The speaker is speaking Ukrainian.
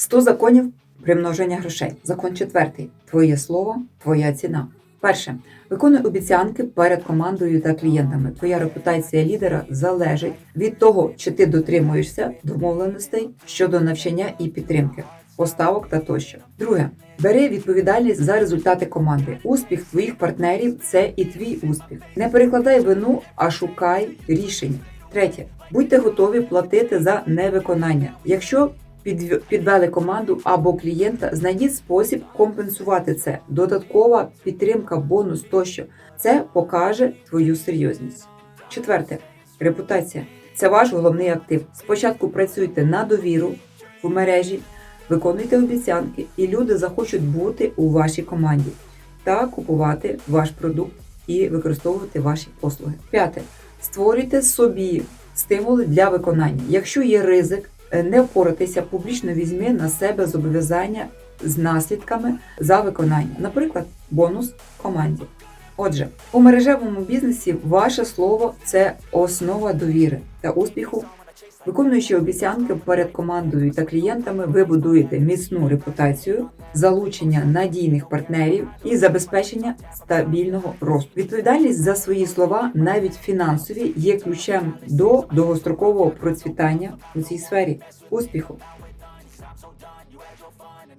100 законів примноження грошей. Закон четвертий. Твоє слово, твоя ціна. Перше. Виконуй обіцянки перед командою та клієнтами. Твоя репутація лідера залежить від того, чи ти дотримуєшся домовленостей щодо навчання і підтримки, поставок та тощо. Друге. Бери відповідальність за результати команди. Успіх твоїх партнерів це і твій успіх. Не перекладай вину, а шукай рішення. Третє. Будьте готові платити за невиконання. Якщо підвели команду або клієнта, знайдіть спосіб компенсувати це. Додаткова підтримка, бонус тощо. Це покаже твою серйозність. Четверте. Репутація. Це ваш головний актив. Спочатку працюйте на довіру в мережі, виконуйте обіцянки, і люди захочуть бути у вашій команді та купувати ваш продукт і використовувати ваші послуги. П'яте. Створюйте собі стимули для виконання. Якщо є ризик не впоратися, публічно візьми на себе зобов'язання з наслідками за виконання, наприклад, бонус команді. Отже, у мережевому бізнесі ваше слово це основа довіри та успіху. Виконуючи обіцянки перед командою та клієнтами, ви будуєте міцну репутацію, залучення надійних партнерів і забезпечення стабільного росту. Відповідальність за свої слова, навіть фінансові, є ключем до довгострокового процвітання у цій сфері успіху.